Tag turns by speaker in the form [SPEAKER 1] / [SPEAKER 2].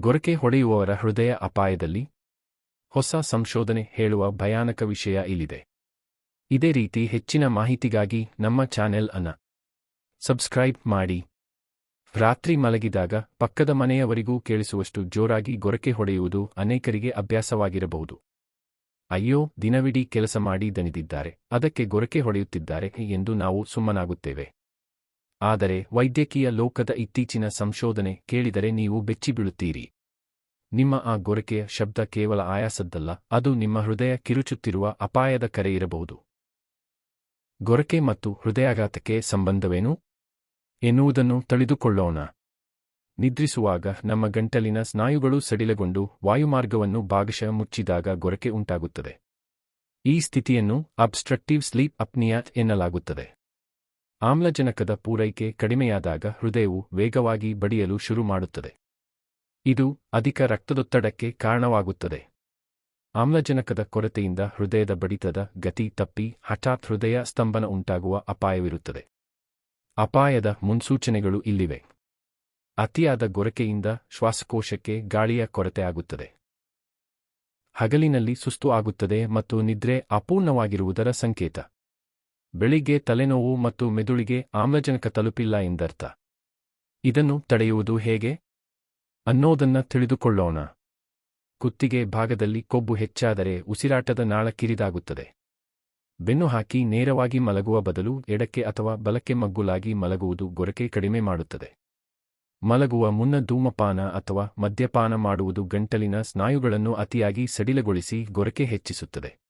[SPEAKER 1] ಗೊರಕೆ ಹೊಡೆಯುವವರ ಹೃದಯ ಅಪಾಯದಲ್ಲಿ ಹೊಸ ಸಂಶೋಧನೆ ಹೇಳುವ ಭಯಾನಕ ವಿಷಯ ಇಲ್ಲಿದೆ. ಇದೇ ರೀತಿ ಹೆಚ್ಚಿನ ಮಾಹಿತಿಗಾಗಿ ನಮ್ಮ ಚಾನೆಲ್ ಅನ್ನ ಸಬ್ಸ್ಕ್ರೈಬ್ ಮಾಡಿ. ರಾತ್ರಿ ಮಲಗಿದಾಗ ಪಕ್ಕದ ಮನೆಯವರಿಗೂ ಕೇಳಿಸುವಷ್ಟು ಜೋರಾಗಿ ಗೊರಕೆ ಹೊಡೆಯುವುದು ಅನೇಕರಿಗೆ ಅಭ್ಯಾಸವಾಗಿರಬಹುದು. ಅಯ್ಯೋ, ದಿನವಿಡೀ ಕೆಲಸ ಮಾಡಿ ದಣಿದಿದ್ದಾರೆ, ಅದಕ್ಕೆ ಗೊರಕೆ ಹೊಡೆಯುತ್ತಿದ್ದಾರೆ ಎಂದು ನಾವು ಸುಮ್ಮನಾಗುತ್ತೇವೆ. ಆದರೆ ವೈದ್ಯಕೀಯ ಲೋಕದ ಇತ್ತೀಚಿನ ಸಂಶೋಧನೆ ಕೇಳಿದರೆ ನೀವು ಬೆಚ್ಚಿಬೀಳುತ್ತೀರಿ. ನಿಮ್ಮ ಆ ಗೊರಕೆಯ ಶಬ್ದ ಕೇವಲ ಆಯಾಸದ್ದಲ್ಲ, ಅದು ನಿಮ್ಮ ಹೃದಯ ಕಿರುಚುತ್ತಿರುವ ಅಪಾಯದ ಕರೆ ಇರಬಹುದು. ಗೊರಕೆ ಮತ್ತು ಹೃದಯಾಘಾತಕ್ಕೆ ಸಂಬಂಧವೇನು? ಎನ್ನುವುದನ್ನು ತಿಳಿದುಕೊಳ್ಳೋಣ. ನಿದ್ರಿಸುವಾಗ ನಮ್ಮ ಗಂಟಲಿನ ಸ್ನಾಯುಗಳು ಸಡಿಲಗೊಂಡು ವಾಯುಮಾರ್ಗವನ್ನು ಭಾಗಶಃ ಮುಚ್ಚಿದಾಗ ಗೊರಕೆ ಉಂಟಾಗುತ್ತದೆ. ಈ ಸ್ಥಿತಿಯನ್ನು ಅಬ್ಸ್ಟ್ರಕ್ಟಿವ್ ಸ್ಲೀಪ್ ಅಪ್ನಿಯಾ ಎನ್ನಲಾಗುತ್ತದೆ. ಆಮ್ಲಜನಕದ ಪೂರೈಕೆ ಕಡಿಮೆಯಾದಾಗ ಹೃದಯವು ವೇಗವಾಗಿ ಬಡಿಯಲು ಶುರು ಮಾಡುತ್ತದೆ. ಇದು ಅಧಿಕ ರಕ್ತದೊತ್ತಡಕ್ಕೆ ಕಾರಣವಾಗುತ್ತದೆ. ಆಮ್ಲಜನಕದ ಕೊರತೆಯಿಂದ ಹೃದಯದ ಬಡಿತದ ಗತಿ ತಪ್ಪಿ ಹಠಾತ್ ಹೃದಯ ಸ್ತಂಭನ ಉಂಟಾಗುವ ಅಪಾಯವಿರುತ್ತದೆ. ಅಪಾಯದ ಮುನ್ಸೂಚನೆಗಳು ಇಲ್ಲಿವೆ. ಅತಿಯಾದ ಗೊರಕೆಯಿಂದ ಶ್ವಾಸಕೋಶಕ್ಕೆ ಗಾಳಿಯ ಕೊರತೆ ಆಗುತ್ತದೆ. ಹಗಲಿನಲ್ಲಿ ಸುಸ್ತು ಆಗುತ್ತದೆ ಮತ್ತು ನಿದ್ರೆ ಅಪೂರ್ಣವಾಗಿರುವುದರ ಸಂಕೇತ. ಬೆಳಿಗ್ಗೆ ತಲೆನೋವು ಮತ್ತು ಮೆದುಳಿಗೆ ಆಮ್ಲಜನಕ ತಲುಪಿಲ್ಲ ಎಂದರ್ಥ. ಇದನ್ನು ತಡೆಯುವುದು ಹೇಗೆ? ಅನ್ನೋದನ್ನ ತಿಳಿದುಕೊಳ್ಳೋಣ. ಕುತ್ತಿಗೆ ಭಾಗದಲ್ಲಿ ಕೊಬ್ಬು ಹೆಚ್ಚಾದರೆ ಉಸಿರಾಟದ ನಾಳ ಕಿರಿದಾಗುತ್ತದೆ. ಬೆನ್ನು ಹಾಕಿ ನೇರವಾಗಿ ಮಲಗುವ ಬದಲು ಎಡಕ್ಕೆ ಅಥವಾ ಬಲಕ್ಕೆ ಮಗ್ಗುಲಾಗಿ ಮಲಗುವುದು ಗೊರಕೆ ಕಡಿಮೆ ಮಾಡುತ್ತದೆ. ಮಲಗುವ ಮುನ್ನ ಧೂಮಪಾನ ಅಥವಾ ಮದ್ಯಪಾನ ಮಾಡುವುದು ಗಂಟಲಿನ ಸ್ನಾಯುಗಳನ್ನು ಅತಿಯಾಗಿ ಸಡಿಲಗೊಳಿಸಿ ಗೊರಕೆ ಹೆಚ್ಚಿಸುತ್ತದೆ.